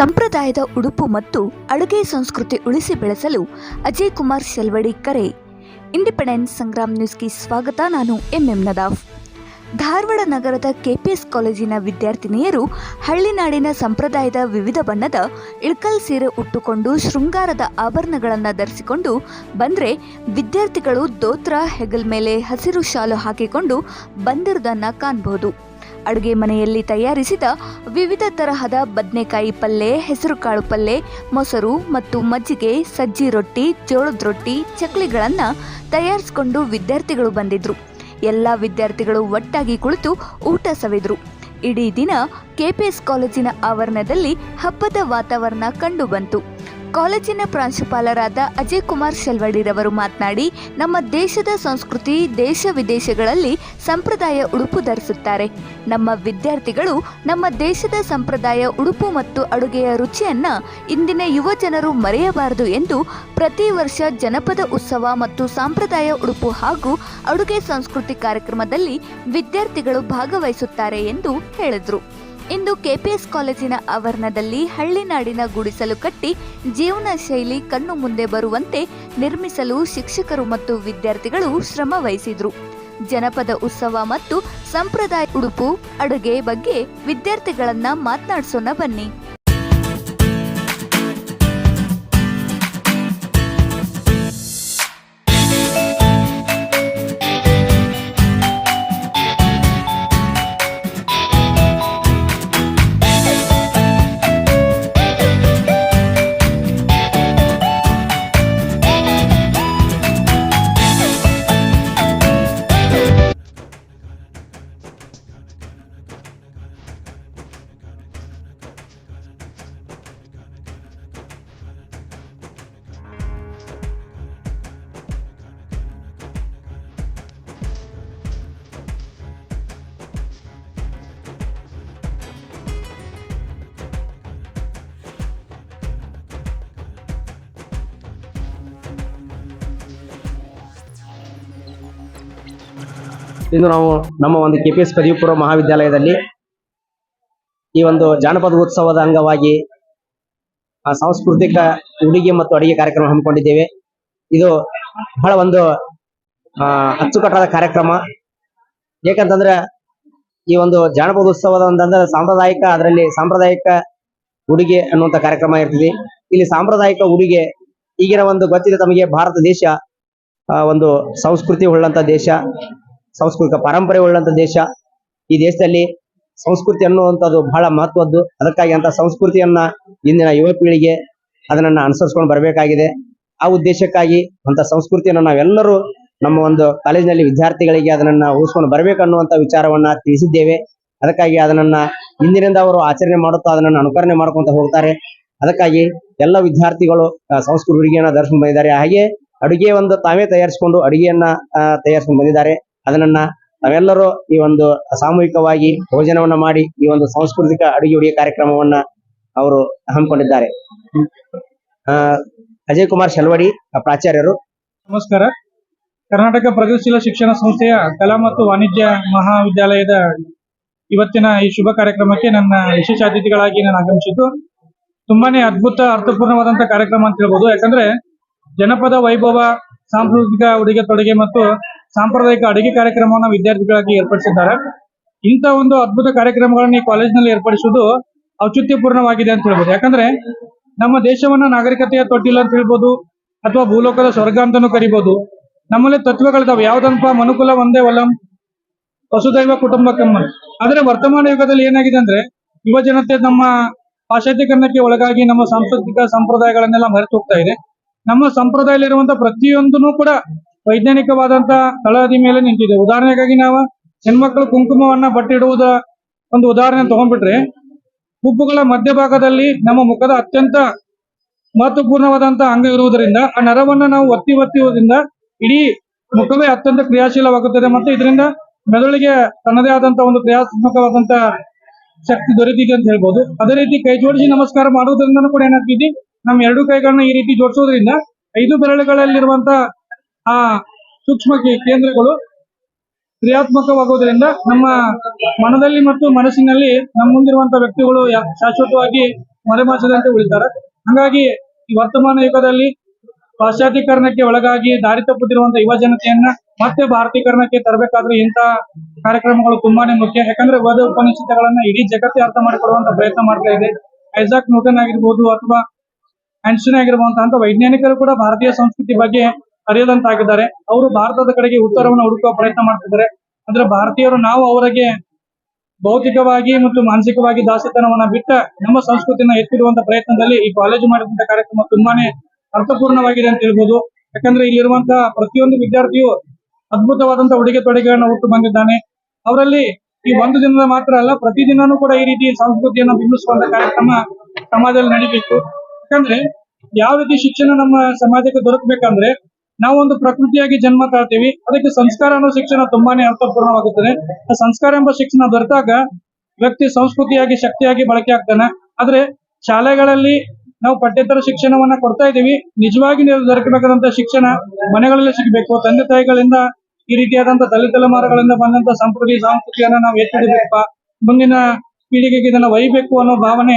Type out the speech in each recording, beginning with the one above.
ಸಂಪ್ರದಾಯದ ಉಡುಪು ಮತ್ತು ಅಡುಗೆ ಸಂಸ್ಕೃತಿ ಉಳಿಸಿ ಬೆಳೆಸಲು ಅಜಯ್ ಕುಮಾರ್ ಶೆಲ್ವಡಿ ಕರೆ. ಇಂಡಿಪೆಂಡೆನ್ಸ್ ಸಂಗ್ರಾಮ್ ನ್ಯೂಸ್ಗೆ ಸ್ವಾಗತ, ನಾನು ಎಂಎಂ ನದಾಫ್. ಧಾರವಾಡ ನಗರದ ಕೆಪಿಎಸ್ ಕಾಲೇಜಿನ ವಿದ್ಯಾರ್ಥಿನಿಯರು ಹಳ್ಳಿನಾಡಿನ ಸಂಪ್ರದಾಯದ ವಿವಿಧ ಬಣ್ಣದ ಇಳ್ಕಲ್ ಸೀರೆ ಉಟ್ಟುಕೊಂಡು ಶೃಂಗಾರದ ಆಭರಣಗಳನ್ನು ಧರಿಸಿಕೊಂಡು ಬಂದರೆ ವಿದ್ಯಾರ್ಥಿಗಳು ದೋತ್ರ, ಹೆಗಲ್ ಮೇಲೆ ಹಸಿರು ಶಾಲು ಹಾಕಿಕೊಂಡು ಬಂದಿರುವುದನ್ನು ಕಾಣಬಹುದು ಅಡುಗೆ ಮನೆಯಲ್ಲಿ ತಯಾರಿಸಿದ ವಿವಿಧ ತರಹದ ಬದನೆಕಾಯಿ ಪಲ್ಲೆ, ಹೆಸರುಕಾಳು ಪಲ್ಲೆ, ಮೊಸರು ಮತ್ತು ಮಜ್ಜಿಗೆ, ಸಜ್ಜಿ ರೊಟ್ಟಿ, ಜೋಳದ ರೊಟ್ಟಿ, ಚಕ್ಲಿಗಳನ್ನು ತಯಾರಿಸಿಕೊಂಡು ವಿದ್ಯಾರ್ಥಿಗಳು ಬಂದಿದ್ರು. ಎಲ್ಲ ವಿದ್ಯಾರ್ಥಿಗಳು ಒಟ್ಟಾಗಿ ಕುಳಿತು ಊಟ ಸವಿದ್ರು. ಇಡೀ ದಿನ ಕೆಪಿಎಸ್ ಕಾಲೇಜಿನ ಆವರಣದಲ್ಲಿ ಹಬ್ಬದ ವಾತಾವರಣ ಕಂಡುಬಂತು ಕಾಲೇಜಿನ ಪ್ರಾಂಶುಪಾಲರಾದ ಅಜಯ್ ಕುಮಾರ್ ಶೆಲ್ವಡಿರವರು ಮಾತನಾಡಿ, ನಮ್ಮ ದೇಶದ ಸಂಸ್ಕೃತಿ ದೇಶ ವಿದೇಶಗಳಲ್ಲಿ ಸಂಪ್ರದಾಯ ಉಡುಪು ಧರಿಸುತ್ತಾರೆ. ನಮ್ಮ ವಿದ್ಯಾರ್ಥಿಗಳು ನಮ್ಮ ದೇಶದ ಸಂಪ್ರದಾಯ ಉಡುಪು ಮತ್ತು ಅಡುಗೆಯ ರುಚಿಯನ್ನ ಇಂದಿನ ಯುವ ಜನರು ಮರೆಯಬಾರದು ಎಂದು ಪ್ರತಿ ವರ್ಷ ಜನಪದ ಉತ್ಸವ ಮತ್ತು ಸಾಂಪ್ರದಾಯ ಉಡುಪು ಹಾಗೂ ಅಡುಗೆ ಸಂಸ್ಕೃತಿ ಕಾರ್ಯಕ್ರಮದಲ್ಲಿ ವಿದ್ಯಾರ್ಥಿಗಳು ಭಾಗವಹಿಸುತ್ತಾರೆ ಎಂದು ಹೇಳಿದರು. ಇಂದು ಕೆಪಿಎಸ್ ಕಾಲೇಜಿನ ಆವರಣದಲ್ಲಿ ಹಳ್ಳಿನಾಡಿನ ಗುಡಿಸಲು ಕಟ್ಟಿ ಜೀವನ ಶೈಲಿ ಕಣ್ಣು ಮುಂದೆ ಬರುವಂತೆ ನಿರ್ಮಿಸಲು ಶಿಕ್ಷಕರು ಮತ್ತು ವಿದ್ಯಾರ್ಥಿಗಳು ಶ್ರಮ ವಹಿಸಿದ್ರು. ಜನಪದ ಉತ್ಸವ ಮತ್ತು ಸಂಪ್ರದಾಯ ಉಡುಪು ಅಡುಗೆ ಬಗ್ಗೆ ವಿದ್ಯಾರ್ಥಿಗಳನ್ನ ಮಾತನಾಡಿಸೋಣ ಬನ್ನಿ. ಇಂದು ನಾವು ನಮ್ಮ ಒಂದು ಕೆ ಪಿ ಎಸ್ ಪದವಿ ಪೂರ್ವ ಮಹಾವಿದ್ಯಾಲಯದಲ್ಲಿ ಈ ಒಂದು ಜಾನಪದ ಉತ್ಸವದ ಅಂಗವಾಗಿ ಸಾಂಸ್ಕೃತಿಕ ಉಡುಗೆ ಮತ್ತು ಅಡಿಗೆ ಕಾರ್ಯಕ್ರಮ ಹಮ್ಮಿಕೊಂಡಿದ್ದೇವೆ. ಇದು ಬಹಳ ಒಂದು ಅಚ್ಚುಕಟ್ಟಾದ ಕಾರ್ಯಕ್ರಮ. ಏಕಂತಂದ್ರೆ ಈ ಒಂದು ಜಾನಪದ ಉತ್ಸವದ ಒಂದಂದ್ರೆ ಸಾಂಪ್ರದಾಯಿಕ, ಅದರಲ್ಲಿ ಸಾಂಪ್ರದಾಯಿಕ ಉಡುಗೆ ಅನ್ನುವಂತ ಕಾರ್ಯಕ್ರಮ ಇರ್ತದೆ. ಇಲ್ಲಿ ಸಾಂಪ್ರದಾಯಿಕ ಉಡುಗೆ ಈಗಿನ ಒಂದು ಗೊತ್ತಿದೆ ತಮಗೆ, ಭಾರತ ದೇಶ ಒಂದು ಸಂಸ್ಕೃತಿ ಉಳ್ಳಂತ ದೇಶ. ಸಾಂಸ್ಕೃತಿಕ ಪರಂಪರೆ ಉಳ್ಳಂತ ದೇಶ. ಈ ದೇಶದಲ್ಲಿ ಸಂಸ್ಕೃತಿ ಅನ್ನುವಂಥದ್ದು ಬಹಳ ಮಹತ್ವದ್ದು. ಅದಕ್ಕಾಗಿ ಅಂತ ಸಂಸ್ಕೃತಿಯನ್ನ ಇಂದಿನ ಯುವ ಪೀಳಿಗೆ ಅದನ್ನ ಅನುಸರಿಸ್ಕೊಂಡು ಬರಬೇಕಾಗಿದೆ. ಆ ಉದ್ದೇಶಕ್ಕಾಗಿ ಅಂತ ಸಂಸ್ಕೃತಿಯನ್ನು ನಾವೆಲ್ಲರೂ ನಮ್ಮ ಒಂದು ಕಾಲೇಜಿನಲ್ಲಿ ವಿದ್ಯಾರ್ಥಿಗಳಿಗೆ ಅದನ್ನ ಉಳಿಸ್ಕೊಂಡು ಬರಬೇಕನ್ನುವಂತ ವಿಚಾರವನ್ನ ತಿಳಿಸಿದ್ದೇವೆ. ಅದಕ್ಕಾಗಿ ಅದನ್ನ ಇಂದಿನಿಂದ ಅವರು ಆಚರಣೆ ಮಾಡುತ್ತಾ ಅದನ್ನ ಅನುಕರಣೆ ಮಾಡ್ಕೊಂತ ಹೋಗ್ತಾರೆ. ಅದಕ್ಕಾಗಿ ಎಲ್ಲ ವಿದ್ಯಾರ್ಥಿಗಳು ಸಂಸ್ಕೃತ ಉಡುಗೆಯನ್ನ ಧರಿಸ್ಕೊಂಡು ಬಂದಿದ್ದಾರೆ. ಹಾಗೆ ಅಡುಗೆ ಒಂದು ತಾವೇ ತಯಾರಿಸಿಕೊಂಡು ಅಡುಗೆಯನ್ನ ತಯಾರಿಸ್ಕೊಂಡು ಬಂದಿದ್ದಾರೆ. ಅದನ್ನ ನಾವೆಲ್ಲರೂ ಈ ಒಂದು ಸಾಮೂಹಿಕವಾಗಿ ಭೋಜನವನ್ನ ಮಾಡಿ ಈ ಒಂದು ಸಾಂಸ್ಕೃತಿಕ ಅಡುಗೆ ಉಡಿಯ ಕಾರ್ಯಕ್ರಮವನ್ನ ಅವರು ಹಮ್ಮಿಕೊಂಡಿದ್ದಾರೆ. ಅಜಯ್ ಕುಮಾರ್ ಶೆಲ್ವಡಿ ಪ್ರಾಚಾರ್ಯರು. ನಮಸ್ಕಾರ. ಕರ್ನಾಟಕ ಪ್ರಗತಿಶೀಲ ಶಿಕ್ಷಣ ಸಂಸ್ಥೆಯ ಕಲಾ ಮತ್ತು ವಾಣಿಜ್ಯ ಮಹಾವಿದ್ಯಾಲಯದ ಇವತ್ತಿನ ಈ ಶುಭ ಕಾರ್ಯಕ್ರಮಕ್ಕೆ ನನ್ನ ವಿಶೇಷ ಅತಿಥಿಗಳಾಗಿ ನಾನು ಆಗಮಿಸಿದ್ದು, ತುಂಬಾನೇ ಅದ್ಭುತ ಅರ್ಥಪೂರ್ಣವಾದಂತಹ ಕಾರ್ಯಕ್ರಮ ಅಂತ ಹೇಳ್ಬೋದು. ಯಾಕಂದ್ರೆ ಜನಪದ ವೈಭವ, ಸಾಂಸ್ಕೃತಿಕ ಉಡುಗೆ ತೊಡುಗೆ ಮತ್ತು ಸಾಂಪ್ರದಾಯಿಕ ಅಡುಗೆ ಕಾರ್ಯಕ್ರಮವನ್ನು ವಿದ್ಯಾರ್ಥಿಗಳಾಗಿ ಏರ್ಪಡಿಸಿದ್ದಾರೆ. ಇಂಥ ಒಂದು ಅದ್ಭುತ ಕಾರ್ಯಕ್ರಮಗಳನ್ನು ಈ ಕಾಲೇಜಿನಲ್ಲಿ ಏರ್ಪಡಿಸುವುದು ಔಚಿತ್ಯಪೂರ್ಣವಾಗಿದೆ ಅಂತ ಹೇಳ್ಬೋದು. ಯಾಕಂದ್ರೆ ನಮ್ಮ ದೇಶವನ್ನ ನಾಗರಿಕತೆಯ ತೊಟ್ಟಿಲ್ಲ ಅಂತ ಹೇಳ್ಬೋದು, ಅಥವಾ ಭೂಲೋಕದ ಸ್ವರ್ಗ ಅಂತಾನು ಕರಿಬಹುದು ನಮ್ಮಲ್ಲಿ ತತ್ವಗಳಿದಾವೆ. ಯಾವ್ದಂತ ಮನುಕುಲ, ಒಂದೇ ಒಲಂ, ವಸುದೈವ ಕುಟುಂಬಕಮ್ಮ ಆದ್ರೆ ವರ್ತಮಾನ ಯುಗದಲ್ಲಿ ಏನಾಗಿದೆ ಅಂದ್ರೆ ಯುವ ಜನತೆ ನಮ್ಮ ಪಾಶ್ಚಾತ್ಯಕರಣಕ್ಕೆ ಒಳಗಾಗಿ ನಮ್ಮ ಸಾಂಸ್ಕೃತಿಕ ಸಂಪ್ರದಾಯಗಳನ್ನೆಲ್ಲ ಮರೆತು ಹೋಗ್ತಾ ಇದೆ. ನಮ್ಮ ಸಂಪ್ರದಾಯದಲ್ಲಿರುವಂತಹ ಪ್ರತಿಯೊಂದನ್ನು ಕೂಡ ವೈಜ್ಞಾನಿಕವಾದಂತ ತಳಹದಿ ಮೇಲೆ ನಿಂತಿದೆ. ಉದಾಹರಣೆಗಾಗಿ ನಾವು ಹೆಣ್ಮಕ್ಳು ಕುಂಕುಮವನ್ನ ಬಟ್ಟಿಡುವುದ ಒಂದು ಉದಾಹರಣೆ ತಗೊಂಡ್ಬಿಟ್ರೆ ಹುಬ್ಬುಗಳ ಮಧ್ಯಭಾಗದಲ್ಲಿ ನಮ್ಮ ಮುಖದ ಅತ್ಯಂತ ಮಹತ್ವಪೂರ್ಣವಾದಂತಹ ಅಂಗ ಇರುವುದರಿಂದ ಆ ನರವನ್ನ ನಾವು ಒತ್ತಿ ಒತ್ತಿರುವುದರಿಂದ ಇಡೀ ಮುಖವೇ ಅತ್ಯಂತ ಕ್ರಿಯಾಶೀಲವಾಗುತ್ತದೆ ಮತ್ತು ಇದರಿಂದ ಮೆದುಳಿಗೆ ತನ್ನದೇ ಆದಂತಹ ಒಂದು ಕ್ರಿಯಾತ್ಮಕವಾದಂತಹ ಶಕ್ತಿ ದೊರೆತಿದೆ ಅಂತ ಹೇಳ್ಬೋದು. ಅದೇ ರೀತಿ ಕೈ ಜೋಡಿಸಿ ನಮಸ್ಕಾರ ಮಾಡುವುದರಿಂದ ಕೂಡ ಏನಾಗ್ತಿದೆ? ನಮ್ಮ ಎರಡು ಕೈಗಳನ್ನ ಈ ರೀತಿ ಜೋಡಿಸೋದ್ರಿಂದ ಐದು ಬೆರಳುಗಳಲ್ಲಿರುವಂತ ಆ ಸೂಕ್ಷ್ಮ ಕೇಂದ್ರಗಳು ಕ್ರಿಯಾತ್ಮಕವಾಗುವುದರಿಂದ ನಮ್ಮ ಮನದಲ್ಲಿ ಮತ್ತು ಮನಸ್ಸಿನಲ್ಲಿ ನಮ್ಮ ಮುಂದಿರುವಂತಹ ವ್ಯಕ್ತಿಗಳು ಶಾಶ್ವತವಾಗಿ ಮರೆಮಾಚದಂತೆ ಉಳಿತಾರೆ. ಹಾಗಾಗಿ ಈ ವರ್ತಮಾನ ಯುಗದಲ್ಲಿ ಪಾಶ್ಚಾತ್ಯೀಕರಣಕ್ಕೆ ಒಳಗಾಗಿ ದಾರಿ ತಪ್ಪುತ್ತಿರುವಂತಹ ಯುವ ಜನತೆಯನ್ನ ಮತ್ತೆ ಭಾರತೀಕರಣಕ್ಕೆ ತರಬೇಕಾದ್ರೆ ಇಂತಹ ಕಾರ್ಯಕ್ರಮಗಳು ತುಂಬಾನೇ ಮುಖ್ಯ. ಯಾಕಂದ್ರೆ ವೇದ ಉಪನಿಷತ್ತುಗಳನ್ನ ಇಡೀ ಜಗತ್ತೇ ಅರ್ಥ ಮಾಡಿಕೊಡುವಂತ ಪ್ರಯತ್ನ ಮಾಡ್ತಾ ಇದೆ. ಐಸಾಕ್ ನ್ಯೂಟನ್ ಆಗಿರ್ಬೋದು ಅಥವಾ ಐನ್ಸ್ಟೈನ್ ಆಗಿರುವಂತಹ ವೈಜ್ಞಾನಿಕರು ಕೂಡ ಭಾರತೀಯ ಸಂಸ್ಕೃತಿ ಬಗ್ಗೆ ಅರಿಯದಂತಾಗಿದ್ದಾರೆ ಅವರು ಭಾರತದ ಕಡೆಗೆ ಉತ್ತರವನ್ನು ಹುಡುಕುವ ಪ್ರಯತ್ನ ಮಾಡ್ತಿದ್ದಾರೆ. ಅಂದ್ರೆ ಭಾರತೀಯರು ನಾವು ಅವರಿಗೆ ಭೌತಿಕವಾಗಿ ಮತ್ತು ಮಾನಸಿಕವಾಗಿ ದಾಸಿತನವನ್ನ ಬಿಟ್ಟ ನಮ್ಮ ಸಂಸ್ಕೃತಿಯನ್ನು ಎತ್ತಿಡುವಂತ ಪ್ರಯತ್ನದಲ್ಲಿ ಈ ಕಾಲೇಜು ಮಾಡಿದಂತ ಕಾರ್ಯಕ್ರಮ ತುಂಬಾನೇ ಅರ್ಥಪೂರ್ಣವಾಗಿದೆ ಅಂತ ಹೇಳ್ಬೋದು. ಯಾಕಂದ್ರೆ ಇಲ್ಲಿರುವಂತಹ ಪ್ರತಿಯೊಂದು ವಿದ್ಯಾರ್ಥಿಯು ಅದ್ಭುತವಾದಂತಹ ಉಡುಗೆ ತೊಡುಗೆಗಳನ್ನ ಹುಟ್ಟು ಬಂದಿದ್ದಾನೆ. ಅವರಲ್ಲಿ ಈ ಒಂದು ದಿನದ ಮಾತ್ರ ಅಲ್ಲ, ಪ್ರತಿದಿನನೂ ಕೂಡ ಈ ರೀತಿ ಸಂಸ್ಕೃತಿಯನ್ನು ಬಿಂಬಿಸುವಂತ ಕಾರ್ಯಕ್ರಮ ಸಮಾಜದಲ್ಲಿ ನಡೀಬೇಕು. ಯಾಕಂದ್ರೆ ಯಾವ ರೀತಿ ಶಿಕ್ಷಣ ನಮ್ಮ ಸಮಾಜಕ್ಕೆ ದೊರಕಬೇಕಂದ್ರೆ ನಾವೊಂದು ಪ್ರಕೃತಿಯಾಗಿ ಜನ್ಮ ತಾಳ್ತೀವಿ. ಅದಕ್ಕೆ ಸಂಸ್ಕಾರ ಅನ್ನೋ ಶಿಕ್ಷಣ ತುಂಬಾನೇ ಅರ್ಥಪೂರ್ಣವಾಗುತ್ತದೆ. ಸಂಸ್ಕಾರ ಎಂಬ ಶಿಕ್ಷಣ ದೊರೆತಾಗ ವ್ಯಕ್ತಿ ಸಂಸ್ಕೃತಿಯಾಗಿ, ಶಕ್ತಿಯಾಗಿ ಬಳಕೆ ಆಗ್ತಾನೆ. ಆದ್ರೆ ಶಾಲೆಗಳಲ್ಲಿ ನಾವು ಪಠ್ಯೇತರ ಶಿಕ್ಷಣವನ್ನ ಕೊಡ್ತಾ ಇದೀವಿ ನಿಜವಾಗಿ ದೊರಕಬೇಕಾದಂತಹ ದೊರಕಬೇಕಾದಂತ ಶಿಕ್ಷಣ ಮನೆಗಳಲ್ಲಿ ಸಿಗಬೇಕು. ತಂದೆ ತಾಯಿಗಳಿಂದ ಈ ರೀತಿಯಾದಂತ ತಲೆ ತಲೆಮಾರುಗಳಿಂದ ಬಂದಂತ ಸಂಸ್ಕೃತಿ, ಸಂಸ್ಕೃತಿಯನ್ನ ನಾವು ಎತ್ತಿಡಬೇಕಪ್ಪ. ಮುಂದಿನ ಪೀಳಿಗೆಗೆ ಇದನ್ನ ಒಯ್ಯಬೇಕು ಅನ್ನೋ ಭಾವನೆ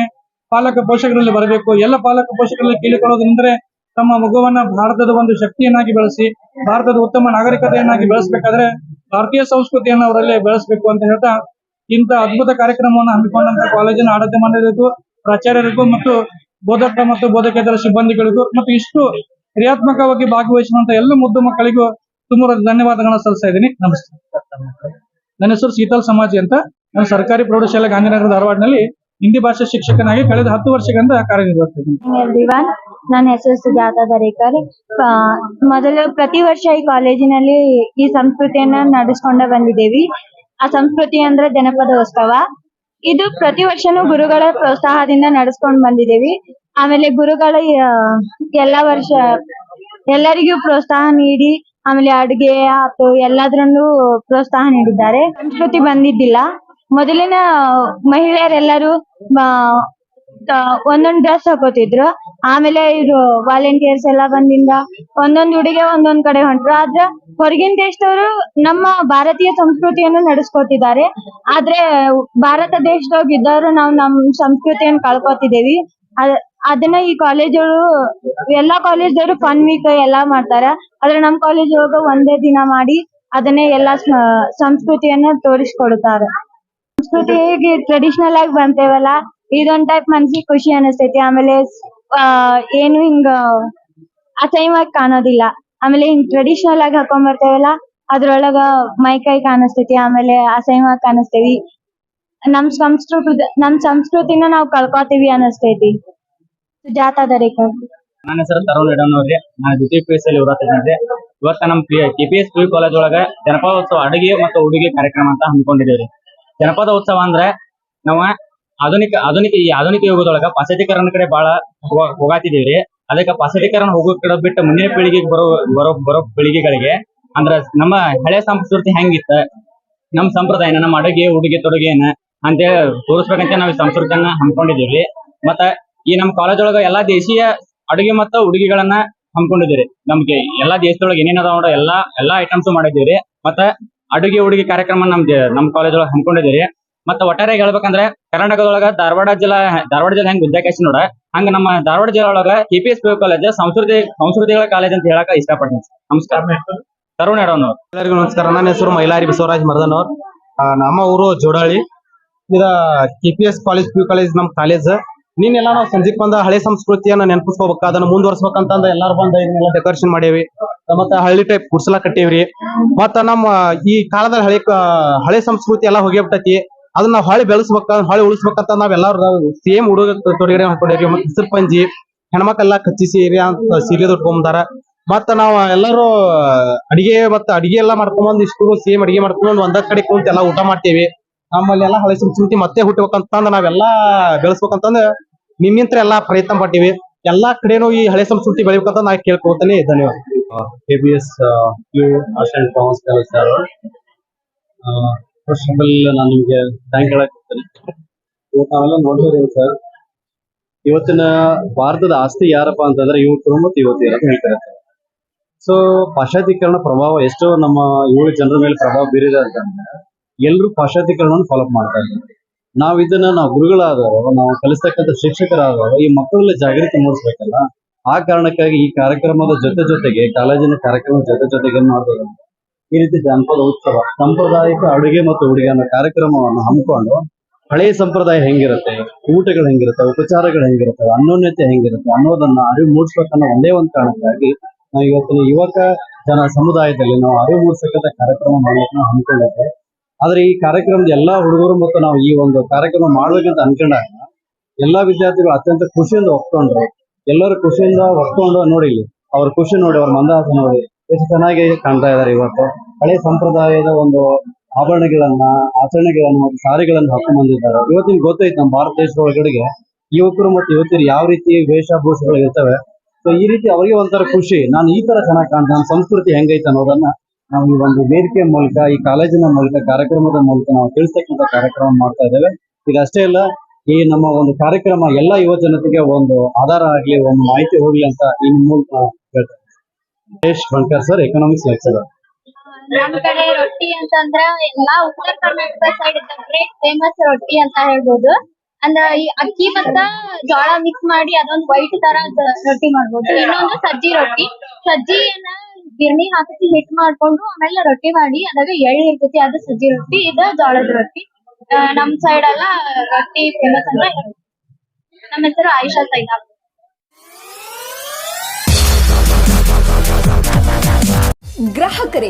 ಪಾಲಕ ಪೋಷಕರಲ್ಲಿ ಬರಬೇಕು. ಎಲ್ಲ ಪಾಲಕ ಪೋಷಕರಲ್ಲಿ ಕೇಳಿಕೊಳ್ಳೋದಂದ್ರೆ ತಮ್ಮ ಮಗುವನ್ನ ಭಾರತದ ಒಂದು ಶಕ್ತಿಯನ್ನಾಗಿ ಬೆಳೆಸಿ, ಭಾರತದ ಉತ್ತಮ ನಾಗರಿಕತೆಯನ್ನಾಗಿ ಬೆಳೆಸಬೇಕಾದ್ರೆ ಭಾರತೀಯ ಸಂಸ್ಕೃತಿಯನ್ನು ಅವರಲ್ಲಿ ಬೆಳೆಸಬೇಕು ಅಂತ ಹೇಳ್ತಾ ಇಂಥ ಅದ್ಭುತ ಕಾರ್ಯಕ್ರಮವನ್ನು ಹಮ್ಮಿಕೊಂಡಂತ ಕಾಲೇಜಿನ ಆಡಳಿತ ಮಂಡಳಿಗೂ, ಪ್ರಾಚಾರ್ಯರಿಗೂ ಮತ್ತು ಬೋಧಕ ಮತ್ತು ಬೋಧಕೇತರ ಸಿಬ್ಬಂದಿಗಳಿಗೂ ಮತ್ತು ಇಷ್ಟು ಕ್ರಿಯಾತ್ಮಕವಾಗಿ ಭಾಗವಹಿಸುವಂತ ಎಲ್ಲ ಮುದ್ದು ಮಕ್ಕಳಿಗೂ ತುಂಬಾ ಧನ್ಯವಾದಗಳನ್ನ ಸಲ್ಲಿಸ್ತಾ ಇದ್ದೀನಿ. ನಮಸ್ತೆ. ನನ್ನ ಹೆಸರು ಶೀತಲ್ ಸಮಾಜಿ ಅಂತ. ನಾನು ಸರ್ಕಾರಿ ಪ್ರೌಢಶಾಲೆ ಗಾಂಧಿನಗರ ಧಾರವಾಡನಲ್ಲಿ ಹಿಂದಿ ಭಾಷಾ ಶಿಕ್ಷಕನಾಗಿ ಕಳೆದ ಹತ್ತು ವರ್ಷಗಳಿಂದ ಕಾರ್ಯನಿರ್ವಹಿಸ್ತಿದ್ದೀನಿ ನನ್ನ ಹೆಸರು ಸುಜಾತ ದರೇಕರ್. ಮೊದಲು ಪ್ರತಿ ವರ್ಷ ಈ ಕಾಲೇಜಿನಲ್ಲಿ ಈ ಸಂಸ್ಕೃತಿಯನ್ನ ನಡೆಸ್ಕೊಂಡ ಬಂದಿದ್ದೇವೆ. ಆ ಸಂಸ್ಕೃತಿ ಅಂದ್ರೆ ಜನಪದ ಉತ್ಸವ ಇದು ಪ್ರತಿ ವರ್ಷನೂ ಗುರುಗಳ ಪ್ರೋತ್ಸಾಹದಿಂದ ನಡೆಸ್ಕೊಂಡ್ ಬಂದಿದ್ದೇವೆ. ಆಮೇಲೆ ಗುರುಗಳ ಎಲ್ಲಾ ವರ್ಷ ಎಲ್ಲರಿಗೂ ಪ್ರೋತ್ಸಾಹ ನೀಡಿ, ಆಮೇಲೆ ಅಡುಗೆ ಆತು ಎಲ್ಲದ್ರಲ್ಲೂ ಪ್ರೋತ್ಸಾಹ ನೀಡಿದ್ದಾರೆ. ಸಂಸ್ಕೃತಿ ಬಂದಿದ್ದಿಲ್ಲ. ಮೊದಲಿನ ಮಹಿಳೆಯರೆಲ್ಲರೂ ಒಂದೊಂದ್ ಡ್ರೆಸ್ ಹಾಕೋತಿದ್ರು. ಆಮೇಲೆ ಇದು ವಾಲಂಟಿಯರ್ಸ್ ಎಲ್ಲ ಬಂದಿಂದ ಒಂದೊಂದ್ ಹುಡುಗಿ ಒಂದೊಂದ್ ಕಡೆ ಹೊಂಟ್ರು. ಆದ್ರೆ ಹೊರಗಿನ ದೇಶದವರು ನಮ್ಮ ಭಾರತೀಯ ಸಂಸ್ಕೃತಿಯನ್ನು ನಡೆಸ್ಕೊತಿದ್ದಾರೆ. ಆದ್ರೆ ಭಾರತ ದೇಶದೊಳಗ ಇದ್ದವರು ನಾವು ನಮ್ ಸಂಸ್ಕೃತಿಯನ್ನು ಕಳ್ಕೊತಿದೇವಿ. ಅದ್- ಅದನ್ನ ಈ ಕಾಲೇಜು ಎಲ್ಲಾ ಕಾಲೇಜ್ದವರು ಫನ್ ವೀಕ್ ಎಲ್ಲಾ ಮಾಡ್ತಾರ. ಆದ್ರೆ ನಮ್ ಕಾಲೇಜ್ ಒಳಗ ಒಂದೇ ದಿನ ಮಾಡಿ ಅದನ್ನೇ ಎಲ್ಲಾ ಸಂಸ್ಕೃತಿಯನ್ನ ತೋರಿಸ್ಕೊಡ್ತಾರ. ಸಂಸ್ಕೃತಿ ಟ್ರೆಡಿಷನಲ್ ಆಗಿ ಬಂತೇವಲ್ಲ ಇದೊಂದ್ ಟೈಪ್ ಮನ್ಸಿಗೆ ಖುಷಿ ಅನಿಸ್ತೈತಿ ಆಮೇಲೆ ಆ ಏನು ಹಿಂಗ ಆಗಿ ಕಾಣೋದಿಲ್ಲ ಆಮೇಲೆ ಹಿಂಗ್ ಟ್ರೆಡಿಷನಲ್ ಆಗಿ ಹಾಕೊಂಡ್ ಬರ್ತೇವಲ್ಲ ಅದ್ರೊಳಗ ಮೈ ಕೈ ಕಾಣಿಸ್ತೈತಿ ಆಮೇಲೆ ಅಸಹ್ಯವಾಗಿ ಕಾಣಿಸ್ತೇವಿ ನಮ್ ಸಂಸ್ಕೃತಿ ನಮ್ ಸಂಸ್ಕೃತಿನ ನಾವ್ ಕಳ್ಕೊತೀವಿ ಅನಸ್ತೈತಿ ಸುಜಾತ ದರೇಕರ್ ನನ್ನ ಹೆಸರು ತರುಣ್ ಇಡನವ್ರಿ ನಾನು ದ್ವಿತೀಯ ಪಿ ಎಸ್ ಅಲ್ಲಿ ಓದಾತಿದ್ದೆ ಇವತ್ತ ನಮ್ಮ K P S P college ಒಳಗ ಜನಪದ ಉತ್ಸವ, ಅಡುಗೆ ಮತ್ತು ಉಡುಗೆ ಕಾರ್ಯಕ್ರಮ ಅಂತ ಹಮ್ಮಿಕೊಂಡಿದ್ದೇವ್ರಿ ಜನಪದ ಉತ್ಸವ ಅಂದ್ರೆ ನಾವ ಆಧುನಿಕ ಆಧುನಿಕ ಈ ಆಧುನಿಕ ಯುಗದೊಳಗ ಪಾಶ್ಚಾತ್ಯಕರಣ ಕಡೆ ಬಹಳ ಹೋಗ- ಹೋಗಾತಿದೀವ್ರಿ. ಅದಕ್ಕೆ ಪಾಶ್ಚಾತ್ಯಕರಣ ಹೋಗೋ ಕಡೆ ಬಿಟ್ಟು ಮುಂದಿನ ಪೀಳಿಗೆಗೆ ಬರೋ ಬರೋ ಬರೋ ಪೀಳಿಗೆಗಳಿಗೆ ಅಂದ್ರ ನಮ್ಮ ಹಳೆ ಸಂಸ್ಕೃತಿ ಹೆಂಗಿತ್ತ, ನಮ್ಮ ಸಂಪ್ರದಾಯನ, ನಮ್ಮ ಅಡುಗೆ, ಉಡುಗೆ ತೊಡುಗೆನ ಅಂತೇಳಿ ತೋರಿಸ್ಬೇಕಂತ ನಾವು ಈ ಸಂಸ್ಕೃತಿಯನ್ನ ಹಮ್ಮಿಕೊಂಡಿದೀವ್ರಿ ಮತ್ತ ಈ ನಮ್ಮ ಕಾಲೇಜ್ ಒಳಗ ಎಲ್ಲಾ ದೇಶೀಯ ಅಡುಗೆ ಮತ್ತು ಉಡುಗೆಗಳನ್ನ ಹಮ್ಮಿಕೊಂಡಿದ್ದೀರಿ ನಮ್ಗೆ ಎಲ್ಲಾ ದೇಶದೊಳಗೆ ಏನೇನ್ ಅದಾವ ನೋಡೋ ಎಲ್ಲಾ ಎಲ್ಲಾ ಐಟಮ್ಸ್ ಮಾಡಿದ್ದೀರಿ ಮತ್ತ ಅಡುಗೆ, ಉಡುಗೆ ಕಾರ್ಯಕ್ರಮ ನಮ್ ಕಾಲೇಜ್ ಒಳಗೆ ಹಮ್ಮಿಕೊಂಡಿದ್ದೀರಿ ಮತ್ತ ಒಟ್ಟಾರೆ ಹೇಳ್ಬೇಕಂದ್ರೆ ಕರ್ನಾಟಕದೊಳಗ ಧಾರವಾಡ ಜಿಲ್ಲಾ ಧಾರವಾಡ ಜಿಲ್ಲೆ ಹೆಂಗ್ ವಿದ್ಯಾಭ್ಯಾಸ ನೋಡ. ಹಂಗ ನಮ್ಮ ಧಾರವಾಡ ಜಿಲ್ಲೆ ಒಳಗ K P S P college ಸಂಸ್ಕೃತಿ ಸಂಸ್ಕೃತಿಗಳ ಕಾಲೇಜ್ ಅಂತ ಹೇಳಕ್ ಇಷ್ಟಪಡ್ತೀನಿ. ನಮಸ್ಕಾರ. ತರುಣ್ ಎಡವನವ್ರು ಎಲ್ಲರಿಗೂ ನಮಸ್ಕಾರ. ನನ್ನ ಹೆಸರು ಮೈಲಾರಿ ಬಸವರಾಜ್ ಮರ್ದನ್ ಅವ್ರ. ನಮ್ಮ ಊರು ಜೋಡಾಳಿ ಇದ K P S college P college ನಮ್ ಕಾಲೇಜ್ ನೀನೆಲ್ಲ ನಾವು ಸಂಜೆಗ್ ಬಂದ ಹಳೆ ಸಂಸ್ಕೃತಿಯನ್ನ ನೆನಪಿಸ್ಕೋಬೇಕು. ಅದನ್ನ ಮುಂದುವರ್ಸ್ಬೇಕಂತಂದ ಎಲ್ಲಾರು ಬಂದ ಇದನ್ನೆಲ್ಲ ಡೆಕೋರೇಷನ್ ಮಾಡೇವಿ. ಮತ್ತ ಹಳ್ಳಿ ಟೈಪ್ ಕುರ್ಸಲ ಕಟ್ಟೇವ್ರಿ. ಮತ್ತ ನಮ್ಮ ಈ ಕಾಲದಲ್ಲಿ ಹಳೆ ಹಳೆ ಸಂಸ್ಕೃತಿ ಎಲ್ಲಾ ಹೋಗ್ಬಿಟ್ಟೈತಿ ಅದನ್ನ ಹೊಳಿ ಬೆಳೆಸ್ಬೇಕ, ಹೊಳಿ ಉಳಿಸ್ಬೇಕಂತ ನಾವೆಲ್ಲಾರು ಸೇಮ್ ಹುಡುಗ ತೊಡಗಡೆ ಹಾಕೊಂಡಿರಿ ಮತ್ತೆ ಹೆಸರು ಪಂಜಿ ಹೆಣ್ಮಕ್ಳೆಲ್ಲಾ ಕಚ್ಚಿ ಸೀರೆ ಅಂತ ಸೀರೆ ಉಟ್ಕೊಂಬಂದಾರ ಮತ್ತ ನಾವ್ ಎಲ್ಲರೂ ಅಡಿಗೆ ಮತ್ತ ಅಡಿಗೆ ಎಲ್ಲಾ ಮಾಡ್ಕೊಂಬಂದ್ ಇಷ್ಟು ಸೇಮ್ ಅಡಿಗೆ ಮಾಡ್ಕೊಂಡ್ ಒಂದ ಕಡೆ ಕುಂತ ಎಲ್ಲಾ ಊಟ ಮಾಡ್ತೇವಿ. ನಮ್ಮಲ್ಲಿ ಎಲ್ಲಾ ಹಳೆ ಸಂಸ್ಕೃತಿ ಮತ್ತೆ ಹುಟ್ಟಬೇಕಂತಂದ್ ನಾವೆಲ್ಲಾ ಬೆಳೆಸ್ಬೇಕಂತಂದ್ ನಿನ್ನಿಂತ್ರ ಎಲ್ಲಾ ಪ್ರಯತ್ನ ಪಟ್ಟಿವಿ. ಎಲ್ಲಾ ಕಡೆನೂ ಈ ಹಳೆ ಸಂಸ್ಕೃತಿ ಬೆಳಿಬೇಕಂತ ನಾ ಕೇಳ್ಕೊತೀನಿ ಧನ್ಯವಾದ KBS ಎಸ್ ಧಾರವಾಡ ಫಸ್ಟ್ ನಾನು ನಿಮಗೆ ಥ್ಯಾಂಕ್ ಹೇಳಕ್ತೀನಿ ಇವತ್ತು ನಾವೆಲ್ಲ ನೋಡ್ತಿದ್ದೀವಿ ಸರ್ ಇವತ್ತಿನ ಭಾರತದ ಆಸ್ತಿ ಯಾರಪ್ಪ ಅಂತಂದ್ರೆ ಯುವಕರು ಮತ್ತು ಯುವತಿಯರು ಅಂತ ಹೇಳ್ತಾರೆ ಸೊ ಪಾಶ್ಚಾತ್ಯೀಕರಣ ಪ್ರಭಾವ ಎಷ್ಟೋ ನಮ್ಮ ಯುವ ಜನರ ಮೇಲೆ ಪ್ರಭಾವ ಬೀರಿದೆ ಅಂತಂದ್ರೆ ಎಲ್ಲರೂ ಪಾಶ್ಚಾತ್ಯೀಕರಣವನ್ನು ಫಾಲೋ ಮಾಡ್ತಾ ಇದ್ದಾರೆ. ನಾವ್ ಇದನ್ನ ನಾವು ಗುರುಗಳಾದವರು ನಾವು ಕಲಿಸ್ತಕ್ಕಂಥ ಶಿಕ್ಷಕರಾದವರು ಈ ಮಕ್ಕಳಲ್ಲಿ ಜಾಗೃತಿ ಮೂಡಿಸ್ಬೇಕಲ್ಲ, ಆ ಕಾರಣಕ್ಕಾಗಿ ಈ ಕಾರ್ಯಕ್ರಮದ ಜೊತೆ ಜೊತೆಗೆ, ಕಾಲೇಜಿನ ಕಾರ್ಯಕ್ರಮದ ಜೊತೆ ಜೊತೆಗೆ ಮಾಡ್ಬೇಕು ಈ ರೀತಿ ಜಾನಪದ ಉತ್ಸವ, ಸಾಂಪ್ರದಾಯಿಕ ಅಡುಗೆ ಮತ್ತು ಉಡುಗೆ ಅನ್ನೋ ಕಾರ್ಯಕ್ರಮವನ್ನು ಹಮ್ಮಿಕೊಂಡು ಹಳೆಯ ಸಂಪ್ರದಾಯ ಹೆಂಗಿರುತ್ತೆ, ಊಟಗಳು ಹೆಂಗಿರುತ್ತೆ, ಉಪಚಾರಗಳು ಹೆಂಗಿರುತ್ತೆ ಅನ್ಯೋನ್ಯತೆ ಹೆಂಗಿರುತ್ತೆ ಅನ್ನೋದನ್ನ ಅರಿವು ಮೂಡಿಸ್ಬೇಕನ್ನೋ ಒಂದೇ ಒಂದು ಕಾರಣಕ್ಕಾಗಿ ನಾವು ಇವತ್ತಿನ ಯುವಕ ಜನ ಸಮುದಾಯದಲ್ಲಿ ನಾವು ಅರಿವು ಮೂಡಿಸಕ್ಕಂಥ ಕಾರ್ಯಕ್ರಮ ಮಾಡ್ಲಿಕ್ಕೆ ನಾವು ಹಮ್ಮಿಕೊಂಡಿದ್ದೇವೆ. ಆದ್ರೆ ಈ ಕಾರ್ಯಕ್ರಮದ ಎಲ್ಲಾ ಹುಡುಗರು ಮತ್ತು ನಾವು ಈ ಒಂದು ಕಾರ್ಯಕ್ರಮ ಮಾಡ್ಬೇಕಂತ ಅನ್ಕೊಂಡಾಗ ಎಲ್ಲಾ ವಿದ್ಯಾರ್ಥಿಗಳು ಅತ್ಯಂತ ಖುಷಿಯಿಂದ ಒಪ್ಕೊಂಡ್ರು. ಎಲ್ಲರೂ ಖುಷಿಯಿಂದ ಒಪ್ಕೊಂಡು ನೋಡಿ ಅವ್ರ ಖುಷಿ ನೋಡಿ, ಅವ್ರ ಮಂದಹಾಸ ನೋಡಿ, ಎಷ್ಟು ಚೆನ್ನಾಗಿ ಕಾಣ್ತಾ ಇದಾರೆ ಇವತ್ತು. ಹಳೆ ಸಂಪ್ರದಾಯದ ಒಂದು ಆಭರಣಗಳನ್ನ, ಆಚರಣೆಗಳನ್ನ ಮತ್ತು ಸಾರಿಗಳನ್ನ ಹಾಕೊಂಡು ಬಂದಿದ್ದಾರೆ. ಇವತ್ತಿನ ಗೊತ್ತೈತೆ ನಮ್ಮ ಭಾರತ ದೇಶದ ಒಳಗಡೆಗೆ ಯುವಕರು ಮತ್ತು ಯುವತಿಯರು ಯಾವ ರೀತಿ ವೇಷಭೂಷಗಳು ಇರ್ತವೆ. ಸೊ ಈ ರೀತಿ ಅವರಿಗೆ ಒಂಥರ ಖುಷಿ. ನಾನು ಈ ತರ ಚೆನ್ನಾಗಿ ಕಾಣ್ತೇನೆ ನಮ್ಮ ಸಂಸ್ಕೃತಿ ಹೆಂಗೈತೆ ಅನ್ನೋದನ್ನ ನಾವು ಈ ಒಂದು ವೇದಿಕೆ ಮೂಲಕ, ಈ ಕಾಲೇಜಿನ ಮೂಲಕ, ಕಾರ್ಯಕ್ರಮದ ಮೂಲಕ ನಾವು ತಿಳಿಸ್ತಕ್ಕಂಥ ಕಾರ್ಯಕ್ರಮ ಮಾಡ್ತಾ ಇದ್ದೇವೆ. ಇದಷ್ಟೇ ಅಲ್ಲ, ಈ ನಮ್ಮ ಒಂದು ಕಾರ್ಯಕ್ರಮ ಎಲ್ಲ ಯುವ ಜನತೆಗೆ ಒಂದು ಆಧಾರ ಆಗ್ಲಿ, ಒಂದು ಮಾಹಿತಿ ಹೋಗ್ಲಿ ಅಂತ ಈ ಮೂಲಕ ಹೇಳ್ತಾರೆ Mahesh Bankar sir economics lecturer ನಮ್ ಕಡೆ ರೊಟ್ಟಿ ಅಂತಂದ್ರ ಎಲ್ಲಾ ಉತ್ತರ ಕರ್ನಾಟಕ ಸೈಡ್ ಗ್ರೇಟ್ ಫೇಮಸ್ ರೊಟ್ಟಿ ಅಂತ ಹೇಳ್ಬೋದು. ಅಂದ್ರ ಈ ಅಕ್ಕಿ ಮತ್ತ ಜೋಳ ಮಿಕ್ಸ್ ಮಾಡಿ ಅದೊಂದ್ ವೈಟ್ ತರ ರೊಟ್ಟಿ ಮಾಡ್ಬೋದು. ಇನ್ನೊಂದು ಸಜ್ಜಿ ರೊಟ್ಟಿ. ಸಜ್ಜಿಯನ್ನ ಗಿರಣಿ ಹಾಕಿ ಹಿಟ್ ಮಾಡ್ಕೊಂಡು ಆಮೇಲೆ ರೊಟ್ಟಿ ಮಾಡಿ ಅದಾಗ ಎಳ್ಳು ಇರ್ತೈತಿ, ಅದು ಸಜ್ಜಿ ರೊಟ್ಟಿ, ಇದು ಜೋಳದ ರೊಟ್ಟಿ. ನಮ್ ಸೈಡ್ ಎಲ್ಲ ರೊಟ್ಟಿ ಫೇಮಸ್ ಅಂದ್ರೆ ನಮ್ಮ ಹೆಸರು ಆಯಿಷಾ ಸೈದಾಬ್ ಗ್ರಾಹಕರೇ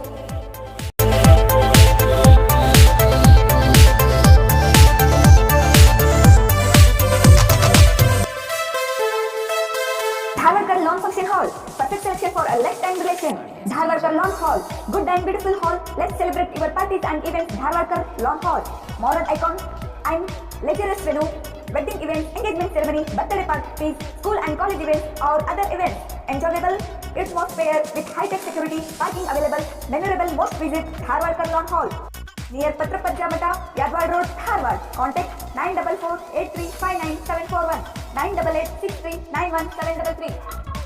A lifetime relation. Dharwarkar Lawn Hall. Good and beautiful hall. Let's celebrate your parties and events. Dharwarkar Lawn Hall. Modern icon and leisure venue. Wedding events, engagement ceremony, birthday parties, school and college events or other events. Enjoyable atmosphere with high-tech security, parking available. Memorable most visit Dharwarkar Lawn Hall. Near Patrapajja Mata, Yadwad Road, Dharwad. Contact 944 8359 741 988 63 91 733.